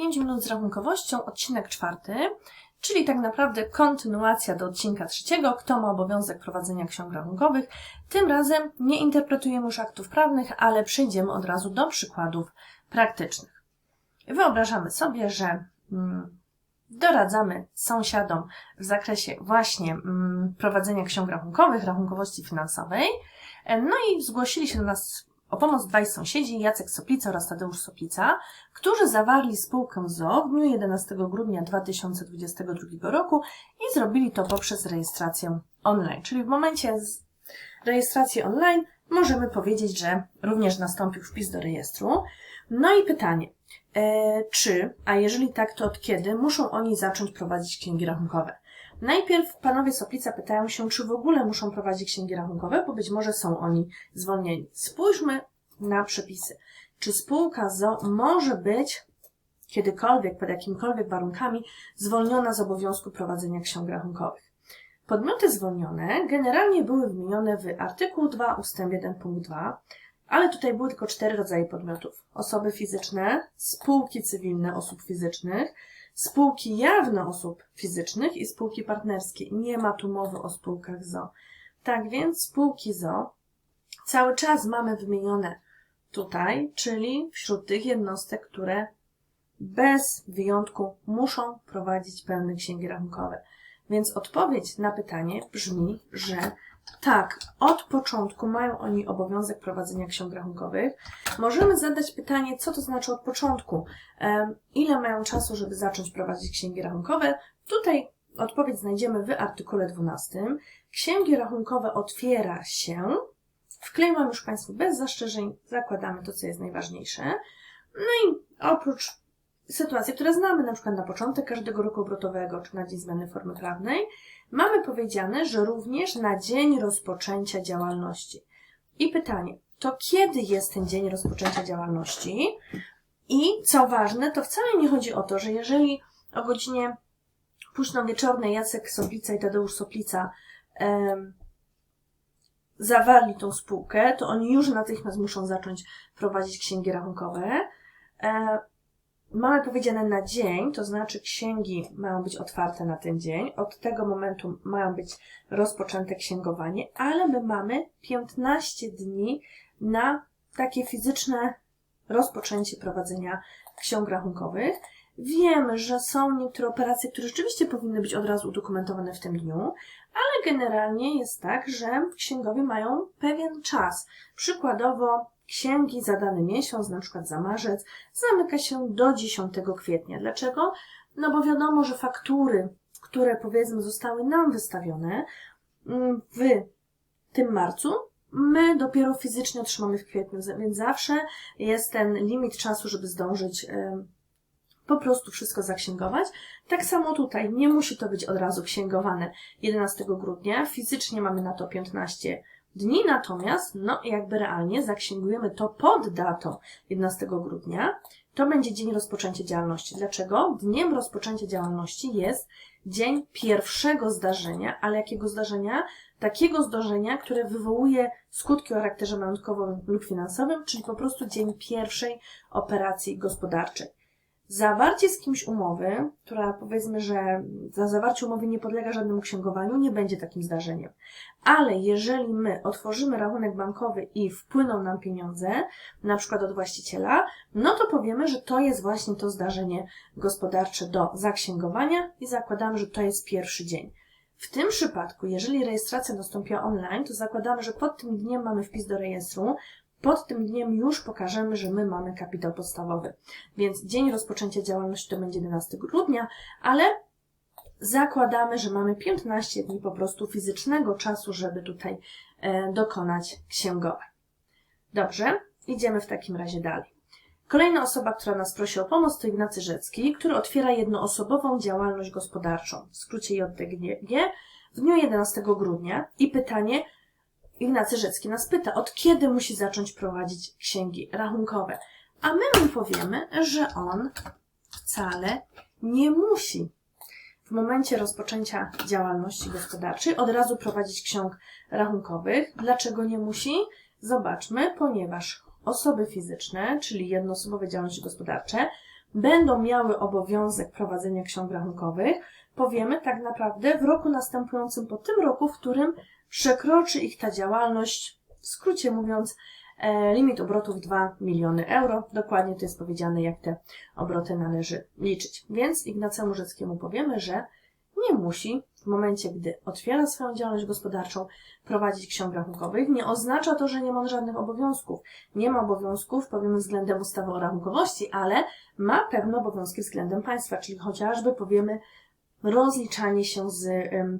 5 minut z rachunkowością, odcinek czwarty, czyli tak naprawdę kontynuacja do odcinka trzeciego, kto ma obowiązek prowadzenia ksiąg rachunkowych. Tym razem nie interpretujemy już aktów prawnych, ale przejdziemy od razu do przykładów praktycznych. Wyobrażamy sobie, że mm, doradzamy sąsiadom w zakresie właśnie mm, prowadzenia ksiąg rachunkowych, rachunkowości finansowej. No i zgłosili się do nas o pomoc dwaj sąsiedzi, Jacek Soplica oraz Tadeusz Soplica, którzy zawarli spółkę ZO w dniu 11 grudnia 2022 roku i zrobili to poprzez rejestrację online. Czyli w momencie rejestracji online możemy powiedzieć, że również nastąpił wpis do rejestru. No i pytanie, e, czy, a jeżeli tak, to od kiedy muszą oni zacząć prowadzić księgi rachunkowe? Najpierw panowie Soplica pytają się, czy w ogóle muszą prowadzić księgi rachunkowe, bo być może są oni zwolnieni. Spójrzmy na przepisy. Czy spółka ZO może być kiedykolwiek, pod jakimikolwiek warunkami, zwolniona z obowiązku prowadzenia ksiąg rachunkowych? Podmioty zwolnione generalnie były wymienione w artykuł 2 ustęp 1 punkt 2, ale tutaj były tylko cztery rodzaje podmiotów. Osoby fizyczne, spółki cywilne osób fizycznych, spółki jawne osób fizycznych i spółki partnerskie. Nie ma tu mowy o spółkach ZO. Tak więc spółki ZO cały czas mamy wymienione tutaj, czyli wśród tych jednostek, które bez wyjątku muszą prowadzić pełne księgi rachunkowe. Więc odpowiedź na pytanie brzmi, że tak, od początku mają oni obowiązek prowadzenia ksiąg rachunkowych. Możemy zadać pytanie, co to znaczy od początku? Ile mają czasu, żeby zacząć prowadzić księgi rachunkowe? Tutaj odpowiedź znajdziemy w artykule 12. Księgi rachunkowe otwiera się. Wklejam już Państwu bez zastrzeżeń, zakładamy to, co jest najważniejsze. No i oprócz sytuacji, które znamy, na przykład na początek każdego roku obrotowego, czy na dzień zmiany formy prawnej, mamy powiedziane, że również na dzień rozpoczęcia działalności. I pytanie, to kiedy jest ten dzień rozpoczęcia działalności? I co ważne, to wcale nie chodzi o to, że jeżeli o godzinie późno wieczornej Jacek Soplica i Tadeusz Soplica em, zawarli tą spółkę, to oni już natychmiast muszą zacząć prowadzić księgi rachunkowe. E, mamy powiedziane na dzień, to znaczy księgi mają być otwarte na ten dzień. Od tego momentu mają być rozpoczęte księgowanie, ale my mamy 15 dni na takie fizyczne rozpoczęcie prowadzenia ksiąg rachunkowych. Wiemy, że są niektóre operacje, które rzeczywiście powinny być od razu udokumentowane w tym dniu, ale generalnie jest tak, że księgowi mają pewien czas. Przykładowo księgi za dany miesiąc, na przykład za marzec, zamyka się do 10 kwietnia. Dlaczego? No bo wiadomo, że faktury, które powiedzmy zostały nam wystawione mm, w tym marcu, my dopiero fizycznie otrzymamy w kwietniu, więc zawsze jest ten limit czasu, żeby zdążyć em, po prostu wszystko zaksięgować. Tak samo tutaj, nie musi to być od razu księgowane 11 grudnia, fizycznie mamy na to 15 dni, natomiast, no jakby realnie zaksięgujemy to pod datą 11 grudnia, to będzie dzień rozpoczęcia działalności. Dlaczego? Dniem rozpoczęcia działalności jest dzień pierwszego zdarzenia, ale jakiego zdarzenia? Takiego zdarzenia, które wywołuje skutki o charakterze majątkowym lub finansowym, czyli po prostu dzień pierwszej operacji gospodarczej. Zawarcie z kimś umowy, która powiedzmy, że za zawarcie umowy nie podlega żadnemu księgowaniu, nie będzie takim zdarzeniem. Ale jeżeli my otworzymy rachunek bankowy i wpłyną nam pieniądze, na przykład od właściciela, no to powiemy, że to jest właśnie to zdarzenie gospodarcze do zaksięgowania i zakładamy, że to jest pierwszy dzień. W tym przypadku, jeżeli rejestracja nastąpiła online, to zakładamy, że pod tym dniem mamy wpis do rejestru, pod tym dniem już pokażemy, że my mamy kapitał podstawowy. Więc dzień rozpoczęcia działalności to będzie 11 grudnia, ale zakładamy, że mamy 15 dni po prostu fizycznego czasu, żeby tutaj e, dokonać księgowe. Dobrze, idziemy w takim razie dalej. Kolejna osoba, która nas prosi o pomoc, to Ignacy Rzecki, który otwiera jednoosobową działalność gospodarczą, w skrócie JDG, w dniu 11 grudnia. I pytanie, Ignacy Rzecki nas pyta, od kiedy musi zacząć prowadzić księgi rachunkowe? A my mu powiemy, że on wcale nie musi w momencie rozpoczęcia działalności gospodarczej od razu prowadzić ksiąg rachunkowych. Dlaczego nie musi? Zobaczmy, ponieważ osoby fizyczne, czyli jednoosobowe działalności gospodarcze, będą miały obowiązek prowadzenia ksiąg rachunkowych, powiemy tak naprawdę w roku następującym po tym roku, w którym przekroczy ich ta działalność, w skrócie mówiąc, e, limit obrotów 2 miliony euro. Dokładnie to jest powiedziane, jak te obroty należy liczyć. Więc Ignacemu Rzeckiemu powiemy, że nie musi w momencie, gdy otwiera swoją działalność gospodarczą, prowadzić ksiąg rachunkowych. Nie oznacza to, że nie ma żadnych obowiązków. Nie ma obowiązków, powiemy, względem ustawy o rachunkowości, ale ma pewne obowiązki względem państwa, czyli chociażby powiemy rozliczanie się z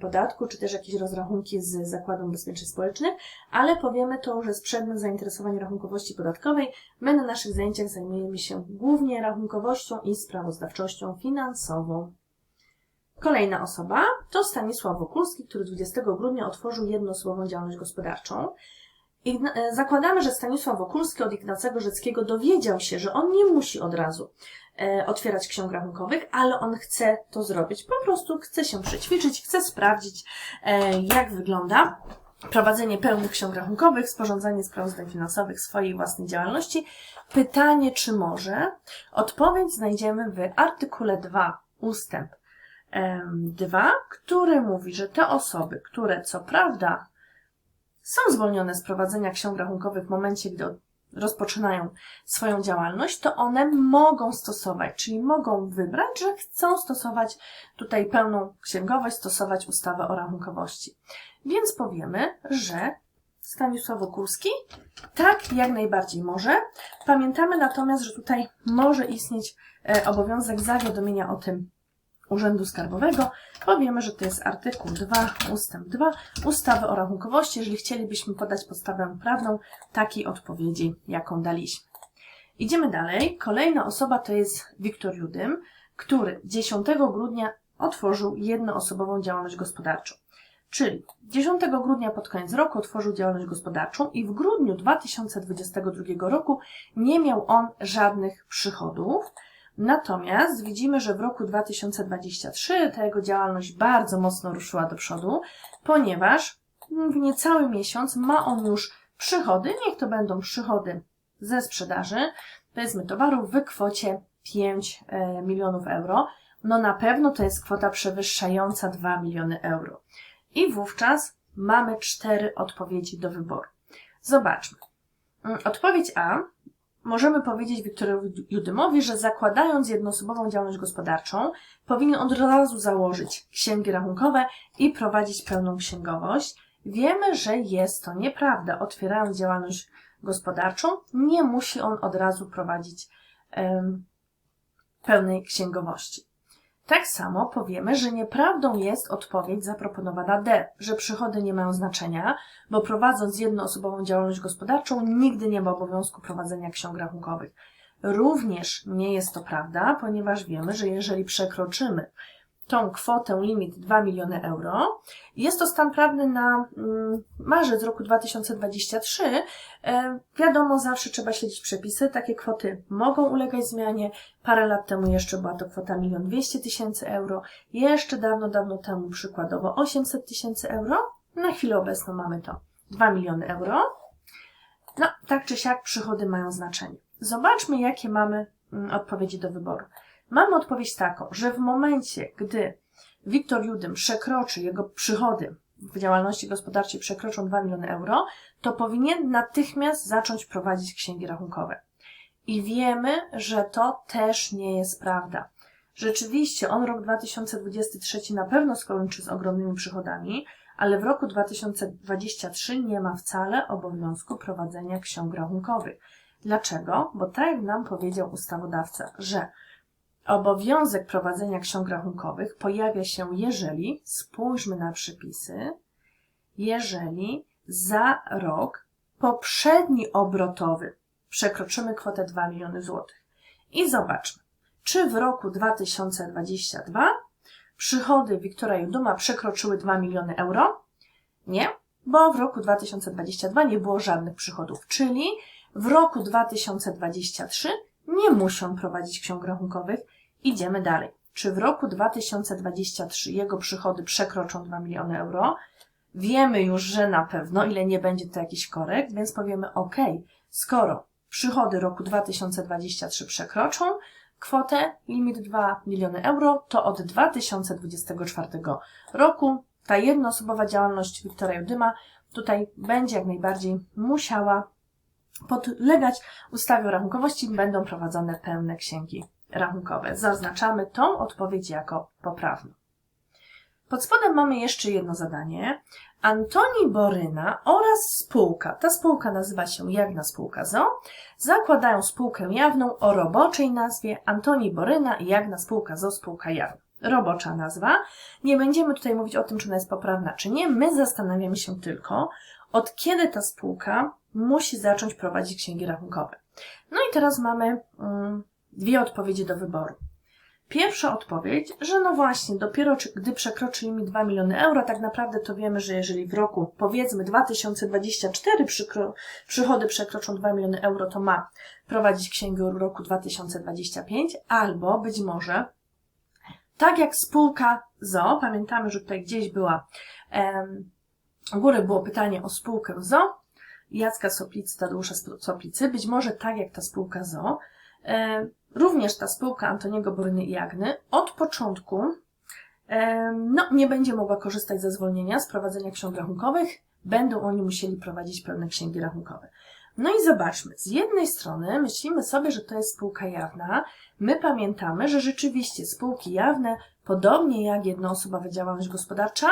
podatku, czy też jakieś rozrachunki z Zakładu Ubezpieczeń Społecznych, ale powiemy to, że jest przedmiot zainteresowania rachunkowości podatkowej. My na naszych zajęciach zajmujemy się głównie rachunkowością i sprawozdawczością finansową. Kolejna osoba to Stanisław Wokulski, który 20 grudnia otworzył jednoosobową działalność gospodarczą. E, zakładamy, że Stanisław Wokulski od Ignacego Rzeckiego dowiedział się, że on nie musi od razu otwierać ksiąg rachunkowych, ale on chce to zrobić. Po prostu chce się przećwiczyć, chce sprawdzić, e, jak wygląda prowadzenie pełnych ksiąg rachunkowych, sporządzanie sprawozdań finansowych swojej własnej działalności. Pytanie, czy może? Odpowiedź znajdziemy w artykule 2 ustęp 2, który mówi, że te osoby, które co prawda są zwolnione z prowadzenia ksiąg rachunkowych w momencie, gdy rozpoczynają swoją działalność, to one mogą stosować, czyli mogą wybrać, że chcą stosować tutaj pełną księgowość, stosować ustawę o rachunkowości. Więc powiemy, że Stanisław Wokulski tak jak najbardziej może. Pamiętamy natomiast, że tutaj może istnieć e, obowiązek zawiadomienia o tym Urzędu Skarbowego, powiemy, że to jest artykuł 2, ustęp 2 ustawy o rachunkowości, jeżeli chcielibyśmy podać podstawę prawną takiej odpowiedzi, jaką daliśmy. Idziemy dalej. Kolejna osoba to jest Wiktor Judym, który 10 grudnia otworzył jednoosobową działalność gospodarczą. Czyli 10 grudnia pod koniec roku otworzył działalność gospodarczą i w grudniu 2022 roku nie miał on żadnych przychodów, Natomiast widzimy, że w roku 2023 ta jego działalność bardzo mocno ruszyła do przodu, ponieważ w niecały miesiąc ma on już przychody, niech to będą przychody ze sprzedaży, powiedzmy towarów w kwocie 5 e, milionów euro. No na pewno to jest kwota przewyższająca 2 miliony euro. I wówczas mamy cztery odpowiedzi do wyboru. Zobaczmy. Mm, Odpowiedź A możemy powiedzieć Wiktorowi Judymowi, że zakładając jednoosobową działalność gospodarczą, powinien od razu założyć księgi rachunkowe i prowadzić pełną księgowość. Wiemy, że jest to nieprawda. Otwierając działalność gospodarczą, nie musi on od razu prowadzić em, pełnej księgowości. Tak samo powiemy, że nieprawdą jest odpowiedź zaproponowana D, że przychody nie mają znaczenia, bo prowadząc jednoosobową działalność gospodarczą nigdy nie ma obowiązku prowadzenia ksiąg rachunkowych. Również nie jest to prawda, ponieważ wiemy, że jeżeli przekroczymy tą kwotę limit 2 miliony euro. Jest to stan prawny na mm, marzec roku 2023. E, wiadomo, zawsze trzeba śledzić przepisy. Takie kwoty mogą ulegać zmianie. Parę lat temu jeszcze była to kwota 1 200 tysięcy euro. Jeszcze dawno, dawno temu przykładowo 800 tysięcy euro. Na chwilę obecną mamy to 2 miliony euro. No, tak czy siak przychody mają znaczenie. Zobaczmy, jakie mamy mm, odpowiedzi do wyboru. Mamy odpowiedź taką, że w momencie, gdy Wiktor Judym przekroczy jego przychody w działalności gospodarczej przekroczą 2 miliony euro, to powinien natychmiast zacząć prowadzić księgi rachunkowe. I wiemy, że to też nie jest prawda. Rzeczywiście on rok 2023 na pewno skończy z ogromnymi przychodami, ale w roku 2023 nie ma wcale obowiązku prowadzenia ksiąg rachunkowych. Dlaczego? Bo tak jak nam powiedział ustawodawca, że Obowiązek prowadzenia ksiąg rachunkowych pojawia się, jeżeli, spójrzmy na przepisy, jeżeli za rok poprzedni obrotowy przekroczymy kwotę 2 miliony złotych. I zobaczmy, czy w roku 2022 przychody Wiktora Juduma przekroczyły 2 miliony euro? Nie, bo w roku 2022 nie było żadnych przychodów, czyli w roku 2023 nie muszą prowadzić ksiąg rachunkowych. Idziemy dalej. Czy w roku 2023 jego przychody przekroczą 2 miliony euro? Wiemy już, że na pewno, ile nie będzie to jakiś korekt, więc powiemy OK, skoro przychody roku 2023 przekroczą, kwotę, limit 2 miliony euro, to od 2024 roku ta jednoosobowa działalność Wiktora Judyma tutaj będzie jak najbardziej musiała podlegać ustawie o rachunkowości, będą prowadzone pełne księgi rachunkowe. Zaznaczamy tą odpowiedź jako poprawną. Pod spodem mamy jeszcze jedno zadanie. Antoni Boryna oraz spółka, ta spółka nazywa się Jagna Spółka ZO, zakładają spółkę jawną o roboczej nazwie Antoni Boryna i Jagna Spółka ZO Spółka Jawna. Robocza nazwa. Nie będziemy tutaj mówić o tym, czy ona jest poprawna, czy nie. My zastanawiamy się tylko, od kiedy ta spółka musi zacząć prowadzić księgi rachunkowe. No i teraz mamy mm, dwie odpowiedzi do wyboru. Pierwsza odpowiedź, że no właśnie, dopiero gdy przekroczy limit 2 miliony euro, tak naprawdę to wiemy, że jeżeli w roku, powiedzmy 2024 przykro, przychody przekroczą 2 miliony euro, to ma prowadzić księgę roku 2025, albo być może, tak jak spółka ZO, pamiętamy, że tutaj gdzieś była, em, u góry było pytanie o spółkę ZO, Jacka Soplicy, Tadeusza Soplicy, być może tak jak ta spółka ZO, e, również ta spółka Antoniego Boryny i Jagny od początku no, nie będzie mogła korzystać ze zwolnienia z prowadzenia ksiąg rachunkowych, będą oni musieli prowadzić pełne księgi rachunkowe. No i zobaczmy, z jednej strony myślimy sobie, że to jest spółka jawna, my pamiętamy, że rzeczywiście spółki jawne, podobnie jak jednoosobowa działalność gospodarcza,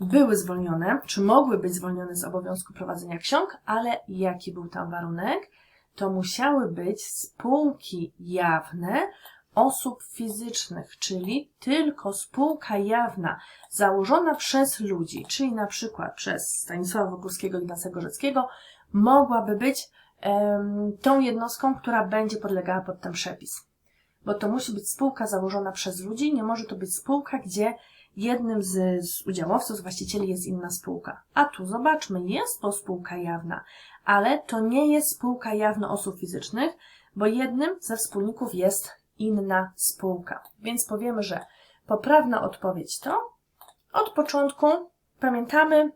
były zwolnione, czy mogły być zwolnione z obowiązku prowadzenia ksiąg, ale jaki był tam warunek? To musiały być spółki jawne osób fizycznych, czyli tylko spółka jawna założona przez ludzi, czyli na przykład przez Stanisława Wokulskiego i Ignacego Rzeckiego, mogłaby być em, tą jednostką, która będzie podlegała pod ten przepis. Bo to musi być spółka założona przez ludzi, nie może to być spółka, gdzie jednym z, z udziałowców, z właścicieli jest inna spółka. A tu zobaczmy, jest to spółka jawna, ale to nie jest spółka jawna osób fizycznych, bo jednym ze wspólników jest inna spółka. Więc powiemy, że poprawna odpowiedź to od początku pamiętamy,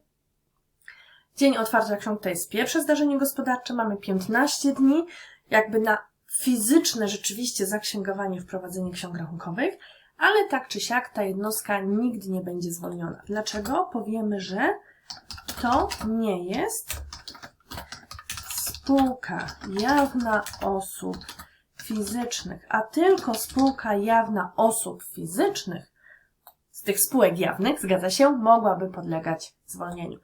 dzień otwarcia ksiąg to jest pierwsze zdarzenie gospodarcze, mamy 15 dni, jakby na fizyczne rzeczywiście zaksięgowanie, wprowadzenie ksiąg rachunkowych, ale tak czy siak ta jednostka nigdy nie będzie zwolniona. Dlaczego? Powiemy, że to nie jest spółka jawna osób fizycznych, a tylko spółka jawna osób fizycznych z tych spółek jawnych, zgadza się, mogłaby podlegać zwolnieniu.